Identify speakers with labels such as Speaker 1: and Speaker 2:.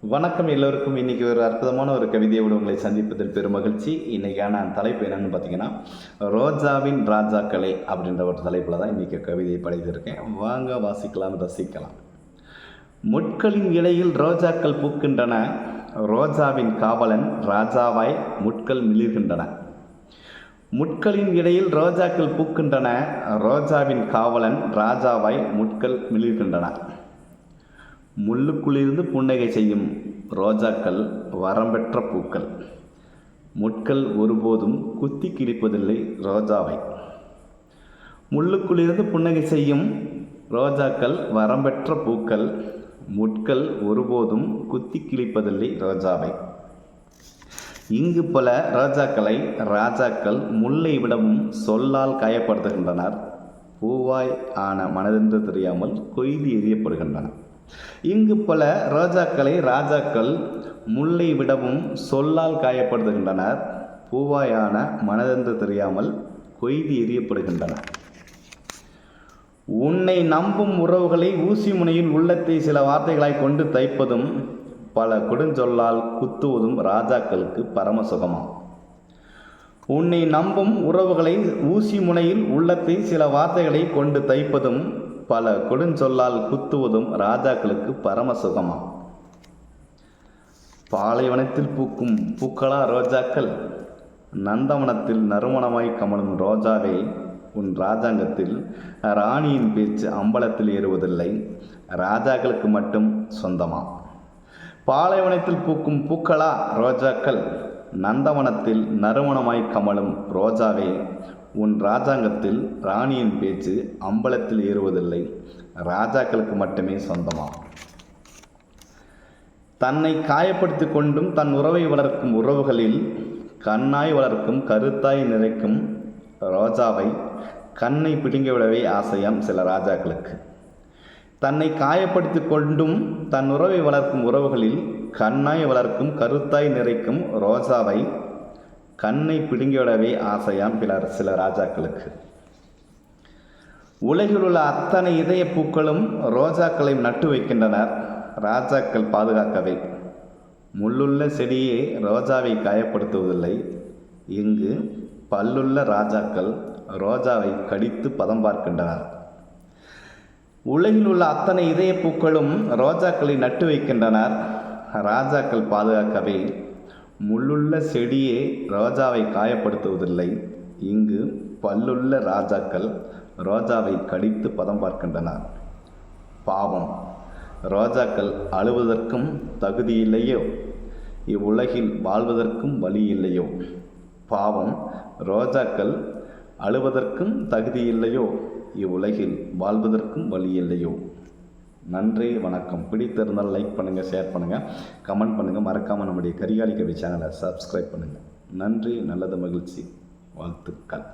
Speaker 1: வணக்கம் எல்லோருக்கும். இன்றைக்கி ஒரு அற்புதமான ஒரு கவிதையோடு உங்களை சந்திப்பதில் பெரும் மகிழ்ச்சி. இன்றைக்கான தலைப்பு என்னென்னு பார்த்தீங்கன்னா ரோஜாவின் ராஜாக்களே அப்படின்ற ஒரு தலைப்பில் தான் இன்றைக்கி கவிதையை படைத்திருக்கேன். வாங்க வாசிக்கலாம் ரசிக்கலாம். முட்களின் இலையில் ரோஜாக்கள் பூக்கின்றன. ரோஜாவின் காவலன் ராஜாவாய் முட்கள் மிளிர்கின்றன. முட்களின் இடையில் ரோஜாக்கள் பூக்கின்றன. ரோஜாவின் காவலன் ராஜாவாய் முட்கள் மிளிர்கின்றன. முள்ளுக்குள்ளிருந்து புன்னகை செய்யும் ரோஜாக்கள் வரம்பெற்ற பூக்கள். முட்கள் ஒருபோதும் குத்தி கிழிப்பதில்லை ரோஜாவை. முள்ளுக்குள்ளிருந்து புன்னகை செய்யும் ரோஜாக்கள் வரம்பெற்ற பூக்கள். முட்கள் ஒருபோதும் குத்தி கிழிப்பதில்லை ரோஜாவை. இங்கு பல ரோஜாக்களை ராஜாக்கள் முல்லை விடவும் சொல்லால் காயப்படுத்துகின்றனர். பூவாய் ஆன மனதென்று தெரியாமல் கொய்து எறியப்படுகின்றன. இங்கு பல ரோஜாக்களை ராஜாக்கள் முல்லை விடவும் சொல்லால் காயப்படுத்துகின்றனர். பூவாயான மனதென்று தெரியாமல் கொய்து எறியப்படுகின்றன. உன்னை நம்பும் உறவுகளை ஊசி முனையில் உள்ளத்தை சில வார்த்தைகளாய் கொண்டு தைப்பதும் பல கொடுஞ்சொல்லால் குத்துவதும் ராஜாக்களுக்கு பரம சுகமாம். உன்னை நம்பும் உறவுகளை ஊசி முனையில் உள்ளத்தை சில வார்த்தைகளை கொண்டு தைப்பதும் பல கொடுஞ்சொல்லால் குத்துவதும் ராஜாக்களுக்கு பரமசுகமாம் பாலைவனத்தில் பூக்கும் பூக்களா ரோஜாக்கள்? நந்தவனத்தில் நறுமணமாய் கமலும் ரோஜாவே உன் ராஜாங்கத்தில் ராணியின் பேச்சு அம்பலத்தில் ஏறுவதில்லை ராஜாக்களுக்கு மட்டும் சொந்தமா? பாலைவனத்தில் பூக்கும் பூக்களா ரோஜாக்கள்? நந்தவனத்தில் நறுமணமாய் கமலும் ரோஜாவே உன் ராஜாங்கத்தில் ராணியின் பேச்சு அம்பலத்தில் ஏறுவதில்லை. ராஜாக்களுக்கு மட்டுமே சொந்தமா தன்னை காயப்படுத்தி கொண்டும் தன் உறவை வளர்க்கும் உறவுகளில் கண்ணாய் வளர்க்கும் கருத்தாய் நிறைக்கும் ரோஜாவை கண்ணை பிடுங்கி விடவே ஆசையாம் சில ராஜாக்களுக்கு. தன்னை காயப்படுத்தி கொண்டும் தன் உறவை வளர்க்கும் உறவுகளில் கண்ணாய் வளர்க்கும் கருத்தாய் நிறைக்கும் ரோஜாவை கண்ணை பிடுங்கிவிடவே ஆசையாம் பிலர் சில ராஜாக்களுக்கு. உலகில் உள்ள அத்தனை இதய பூக்களும் ரோஜாக்களை நட்டு வைக்கின்றனர். ராஜாக்கள் பாதுகாக்கவே. முள்ளுள்ள செடியே ரோஜாவை காயப்படுத்துவதில்லை. இங்கு பல்லுள்ள ராஜாக்கள் ரோஜாவை கடித்து பதம் பார்க்கின்றனர். உலகில் உள்ள அத்தனை இதய பூக்களும் ரோஜாக்களை நட்டு வைக்கின்றனர். ராஜாக்கள் பாதுகாக்கவே முள்ளுள்ள செடியே ரோஜாவை காயப்படுத்துவதில்லை. இங்கு பல்லுள்ள ராஜாக்கள் ரோஜாவை கடித்து பதம் பார்க்கின்றனர். பாவம். ரோஜாக்கள் அழுவதற்கும் தகுதி இல்லையோ? இவ்வுலகில் வாழ்வதற்கும் வழி இல்லையோ? பாவம். ரோஜாக்கள் அழுவதற்கும் தகுதி இல்லையோ? இவ்வுலகில் வாழ்வதற்கும் வழி இல்லையோ? நன்றி வணக்கம். பிடித்திருந்தால் லைக் பண்ணுங்கள் ஷேர் பண்ணுங்கள் கமெண்ட் பண்ணுங்கள் மறக்காமல் நம்முடைய கரிகாலி கவி சேனலை சப்ஸ்கிரைப் பண்ணுங்கள் நன்றி நல்லது மகிழ்ச்சி. வாழ்த்துக்கள்.